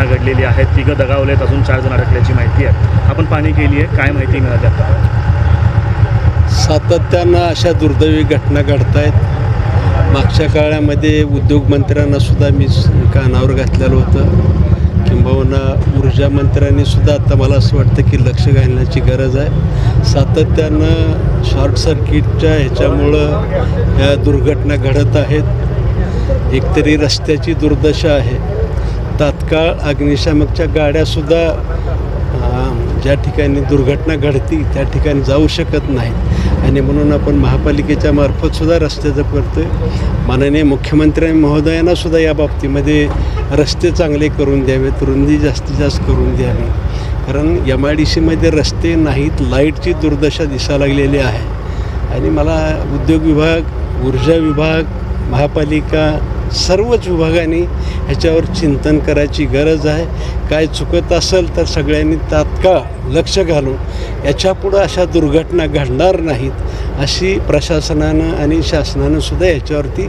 घटना घडलेली आहे तिघं दगावलेत आहेत अजून चार जण अडकल्याची माहिती आहे. आपण पाणी केली आहे. काय माहिती मिळाली आता? सातत्यानं अशा दुर्दैवी घटना घडत आहेत मागच्या काळामध्ये उद्योगमंत्र्यांना सुद्धा मी कानावर घातलेलं होतं. किंबहुना ऊर्जा मंत्र्यांनी सुद्धा आता मला असं वाटतं की लक्ष घालण्याची गरज आहे. सातत्यानं शॉर्ट सर्किटच्या ह्याच्यामुळं ह्या दुर्घटना घडत आहेत. एकतरी रस्त्याची दुर्दशा आहे. तात्काळ अग्निशामकच्या गाड्यासुद्धा ज्या ठिकाणी दुर्घटना घडती त्या ठिकाणी जाऊ शकत नाहीत. आणि म्हणून आपण महापालिकेच्या मार्फतसुद्धा रस्त्याचं करतो आहे माननीय मुख्यमंत्री महोदयांनासुद्धा या बाबतीमध्ये रस्ते चांगले करून द्यावेत रुंदी जास्तीत जास्त करून द्यावी. कारण एम आय डी सीमध्ये रस्ते नाहीत लाईटची दुर्दशा दिसा लागलेली आहे. आणि मला उद्योग विभाग ऊर्जा विभाग महापालिका सर्वच विभागांनी ह्याच्यावर चिंतन करायची गरज आहे. काय चुकत असेल तर सगळ्यांनी तात्काळ लक्ष घालून याच्यापुढं अशा दुर्घटना घडणार नाहीत अशी प्रशासनानं आणि शासनानं सुद्धा याच्यावरती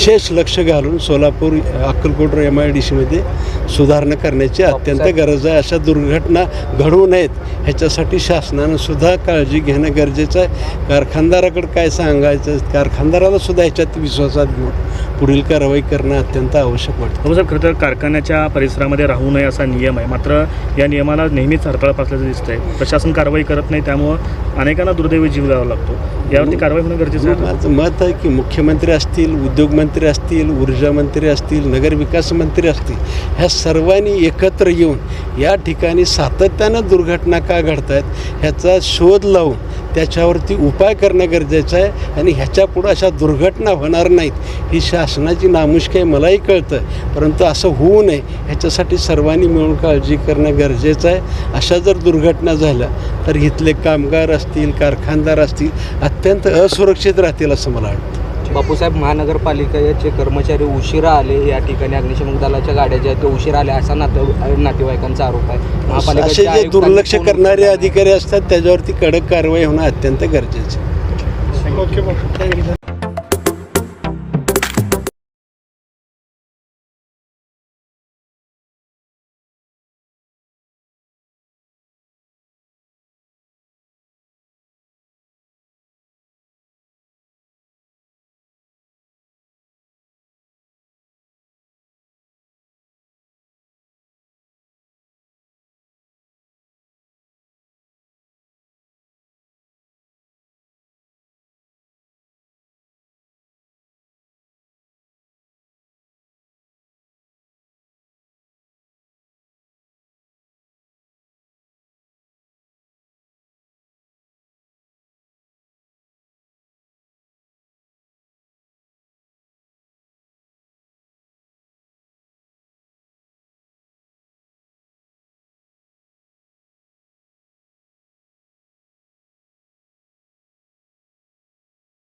विशेष लक्ष घालून Solapur Akkalkot M I D सीमध्ये सुधारणा करण्याची अत्यंत गरज आहे. अशा दुर्घटना घडू नयेत ह्याच्यासाठी शासनानं सुद्धा काळजी घेणं गरजेचं आहे. कारखानदाराकडे काय सांगायचं? कारखानदाराला सुद्धा ह्याच्यात विश्वासात घेऊन पुढील कारवाई करणं अत्यंत आवश्यक वाटतं. हो साहेब खरं तर कारखान्याच्या परिसरामध्ये राहू नये असा नियम आहे. मात्र या नियमाला नेहमीच हरताळ पासल्याचं दिसतंय. प्रशासन कारवाई करत नाही त्यामुळं अनेकांना दुर्दैवी जीव द्यावा लागतो. यावरती कारवाई होणं गरजेचं आहे माझं मत आहे की मुख्यमंत्री असतील उद्योगमंत्री मंत्री असतील ऊर्जा मंत्री असतील नगरविकास मंत्री असतील ह्या सर्वांनी एकत्र येऊन या ठिकाणी सातत्यानं दुर्घटना का घडत आहेत ह्याचा शोध लावून त्याच्यावरती उपाय करणं गरजेचं आहे आणि ह्याच्यापुढं अशा दुर्घटना होणार नाहीत ही शासनाची नामुष्की आहे मलाही कळतं. परंतु असं होऊ नये ह्याच्यासाठी सर्वांनी मिळून काळजी करणं गरजेचं आहे. अशा जर दुर्घटना झाल्या तर इथले कामगार असतील कारखानदार असतील अत्यंत असुरक्षित राहतील असं मला वाटतं. बापूसाहेब महानगरपालिकेचे कर्मचारी उशिरा आले. या ठिकाणी अग्निशमन दलाच्या गाड्या ज्या आहेत त्या उशिरा आल्या असा नाते नातेवाईकांचा आरोप आहे. असे महापालिकेच्या जे दुर्लक्ष करणारे. अधिकारी असतात त्याच्यावरती कडक कारवाई होणं अत्यंत गरजेचं आहे.